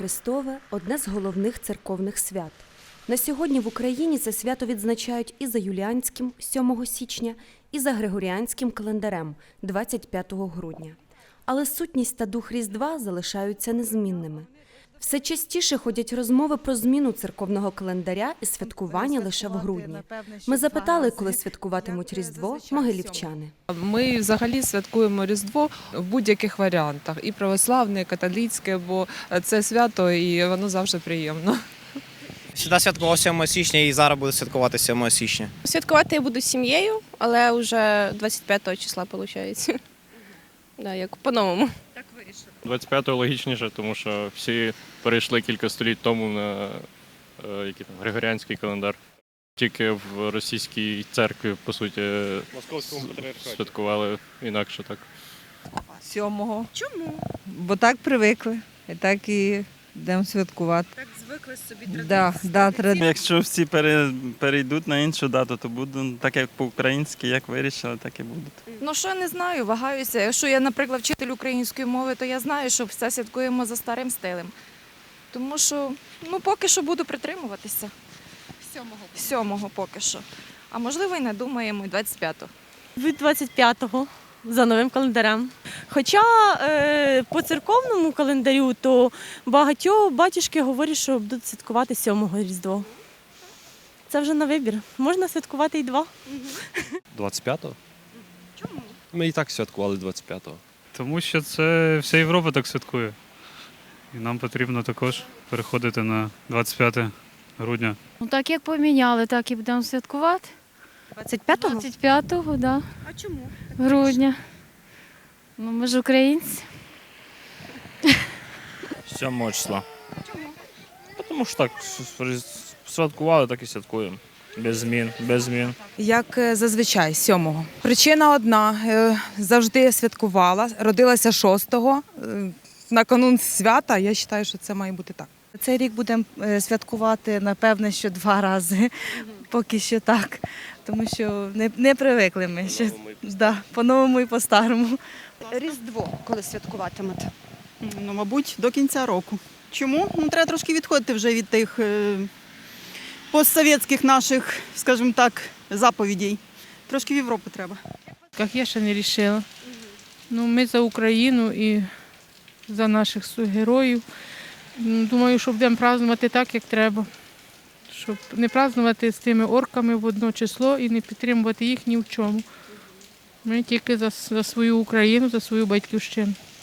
Христове одне з головних церковних свят. На сьогодні в Україні це свято відзначають і за юліанським 7 січня, і за григоріанським календарем 25 грудня. Але сутність та дух Різдва залишаються незмінними. Все частіше ходять розмови про зміну церковного календаря і святкування лише в грудні. Ми запитали, коли святкуватимуть Різдво могилівчани. Ми взагалі святкуємо Різдво в будь-яких варіантах, і православне, і католицьке, бо це свято і воно завжди приємно. Сюди святкував 7 січня і зараз буде святкувати 7 січня. Святкувати я буду з сім'єю, але вже 25 числа виходить. Да, як по-новому. 25-го логічніше, тому що всі перейшли кілька століть тому на е, який там, Григоріанський календар. Тільки в російській церкві, по суті, Московському святкували інакше так. Сьомого. Чому? Бо так привикли. І так і будемо святкувати. Так звикли собі да, да, традиції. Якщо всі пере- перейдуть на іншу дату, то буду так, як по-українськи, як вирішили, так і будуть. Ну що не знаю, вагаюся. Якщо я, наприклад, вчитель української мови, то я знаю, що все святкуємо за старим стилем. Тому що ну поки що буду притримуватися. Сьомого. Сьомого поки що. А можливо, і не думаємо, і 25-го. від 25-го за новим календарем. Хоча е, по церковному календарю, то багатьох батюшки говорять, що будуть святкувати 7-го Різдво. Це вже на вибір. Можна святкувати і два. 25-го? Чому? Ми і так святкували 25-го. Тому що це вся Європа так святкує. І нам потрібно також переходити на 25 грудня. Ну так як поміняли, так і будемо святкувати. 25-го? 25-го, да, А чому? грудня. Ну, ми ж українці. 7 числа. Чому? Тому що так святкували, так і святкуємо. Без змін, без змін. Як е, зазвичай, сьомого. Причина одна. е, Завжди святкувала, родилася шостого. Е, На канун свята я вважаю, що це має бути так. Цей рік будемо святкувати, напевне, що два рази. Поки що так. Тому що не, не привикли ми ще. Да, по-новому і по-старому. Різдво, коли святкуватимете? Ну, мабуть, до кінця року. Чому? Ну, треба трошки відходити вже від тих е, постсовєтських наших, скажімо так, заповідей. Трошки в Європу треба. Як я ще не вирішила. Ну, ми за Україну і за наших героїв. Думаю, що будемо празднувати так, як треба. Щоб не празднувати з тими орками в одно число і не підтримувати їх ні в чому. Ми тільки за, за свою Україну, за свою батьківщину.